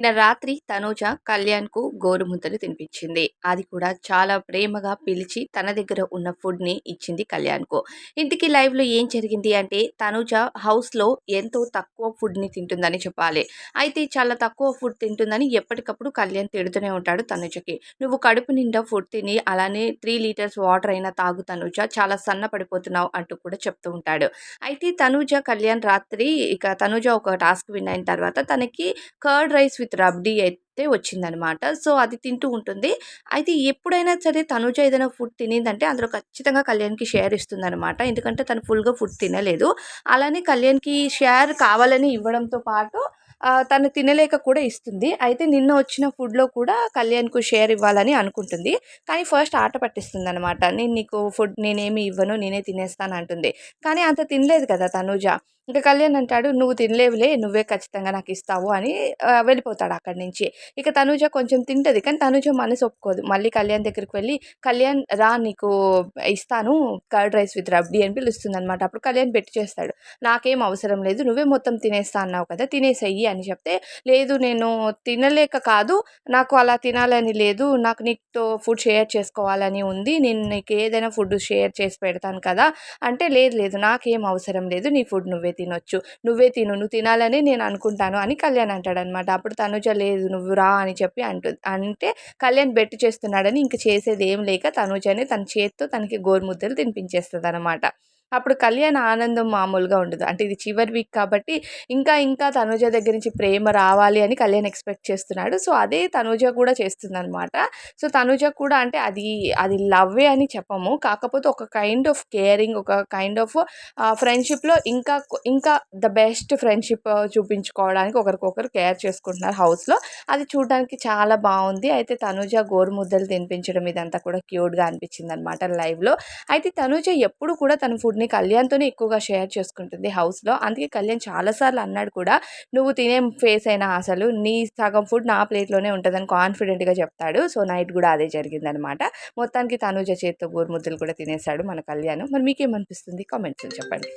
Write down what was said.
నిన్న రాత్రి తనూజ కళ్యాణ్కు గోరుముద్దలు తినిపించింది. అది కూడా చాలా ప్రేమగా పిలిచి తన దగ్గర ఉన్న ఫుడ్ని ఇచ్చింది కళ్యాణ్కు. ఇంటికి లైవ్లో ఏం జరిగింది అంటే తనూజ హౌస్లో ఎంతో తక్కువ ఫుడ్ని తింటుందని చెప్పాలి. అయితే చాలా తక్కువ ఫుడ్ తింటుందని ఎప్పటికప్పుడు కళ్యాణ్ తిడుతూనే ఉంటాడు తనుజకి. నువ్వు కడుపు నిండా ఫుడ్ తిని అలానే త్రీ లీటర్స్ వాటర్ అయినా తాగు తనూజ చాలా సన్న పడిపోతున్నావు అంటూ కూడా చెప్తూ ఉంటాడు. అయితే తనూజ కళ్యాణ్ రాత్రి ఇక తనూజ ఒక టాస్క్ విన్ అయిన తర్వాత తనకి కర్డ్ రైస్ విత్ రబ్డీ అయితే వచ్చిందనమాట. సో అది తింటూ ఉంటుంది. అయితే ఎప్పుడైనా సరే తనుజ ఏదైనా ఫుడ్ తినిందంటే అందులో ఖచ్చితంగా కళ్యాణ్కి షేర్ ఇస్తుందనమాట. ఎందుకంటే తను ఫుల్గా ఫుడ్ తినలేదు. అలానే కళ్యాణ్కి షేర్ కావాలని ఇవ్వడంతో పాటు తను తినలేక కూడా ఇస్తుంది. అయితే నిన్న వచ్చిన ఫుడ్లో కూడా కళ్యాణ్కు షేర్ ఇవ్వాలని అనుకుంటుంది. కానీ ఫస్ట్ ఆట పట్టిస్తుంది అనమాట నేను నీకు ఫుడ్ నేనేమి ఇవ్వను నేనే తినేస్తాను అంటుంది. కానీ అంత తినలేదు కదా తనుజ. ఇంకా కళ్యాణ్ అంటాడు నువ్వు తినలేవులే నువ్వే ఖచ్చితంగా నాకు ఇస్తావు అని వెళ్ళిపోతాడు అక్కడి నుంచి. ఇక తనుజ కొంచెం తింటది కానీ తనుజ మనసు ఒప్పుకోదు. మళ్ళీ కళ్యాణ్ దగ్గరికి వెళ్ళి కళ్యాణ్ రా నీకు ఇస్తాను కర్డ్ రైస్ విత్ రబ్డీ అని పిలుస్తుంది అనమాట అప్పుడు కళ్యాణ్ పెట్టి చేస్తాడు. నాకేం అవసరం లేదు నువ్వే మొత్తం తినేస్తా అన్నావు కదా తినేసేయి అని చెప్తే లేదు నేను తినలేక కాదు నాకు అలా తినాలని లేదు నాకు నీతో ఫుడ్ షేర్ చేసుకోవాలని ఉంది నేను నీకు ఏదైనా ఫుడ్ షేర్ చేసి పెడతాను కదా అంటే లేదు లేదు నాకేం అవసరం లేదు నీ ఫుడ్ నువ్వే తినొచ్చు. నువ్వే తిను నువ్వు తినాలని నేను అనుకుంటాను అని కళ్యాణ్ అంటాడు అనమాట అప్పుడు తనుజ లేదు నువ్వు రా అని చెప్పి అంటు అంటే కళ్యాణ్ బెట్ చేస్తున్నాడని ఇంక చేసేది ఏం లేక తనుజనే తన చేత్తో తనకి గోరుముద్దలు తినిపించేస్తుంది అనమాట అప్పుడు కళ్యాణ్ ఆనందం మామూలుగా ఉండదు. అంటే ఇది చివరి వీక్ కాబట్టి ఇంకా ఇంకా తనుజ దగ్గర నుంచి ప్రేమ రావాలి అని కళ్యాణ్ ఎక్స్పెక్ట్ చేస్తున్నాడు. సో అదే తనుజ కూడా చేస్తుందనమాట సో తనుజ కూడా అంటే అది అది లవ్వే అని చెప్పము. కాకపోతే ఒక కైండ్ ఆఫ్ కేరింగ్ ఒక కైండ్ ఆఫ్ ఫ్రెండ్షిప్లో ఇంకా ఇంకా ద బెస్ట్ ఫ్రెండ్షిప్ చూపించుకోవడానికి ఒకరికొకరు కేర్ చేసుకుంటున్నారు హౌస్లో అది చూడడానికి చాలా బాగుంది. అయితే తనుజ గోరుముద్దలు తినిపించడం ఇదంతా కూడా క్యూట్గా అనిపించింది అనమాట లైవ్లో అయితే తనుజ ఎప్పుడు కూడా తన ఫుడ్ ఫుడ్ని కళ్యాణ్తోనే ఎక్కువగా షేర్ చేసుకుంటుంది హౌస్లో. అందుకే కళ్యాణ్ చాలాసార్లు అన్నాడు కూడా నువ్వు తినే ఫేస్ అయినా అసలు నీ సగం ఫుడ్ నా ప్లేట్లోనే ఉంటుందని కాన్ఫిడెంట్గా చెప్తాడు. సో నైట్ కూడా అదే జరిగిందనమాట. మొత్తానికి తనుజ చేతితో గోరుముద్దలు కూడా తినేశాడు మన కళ్యాణ్. మరి మీకేమనిపిస్తుంది? కామెంట్స్ చెప్పండి.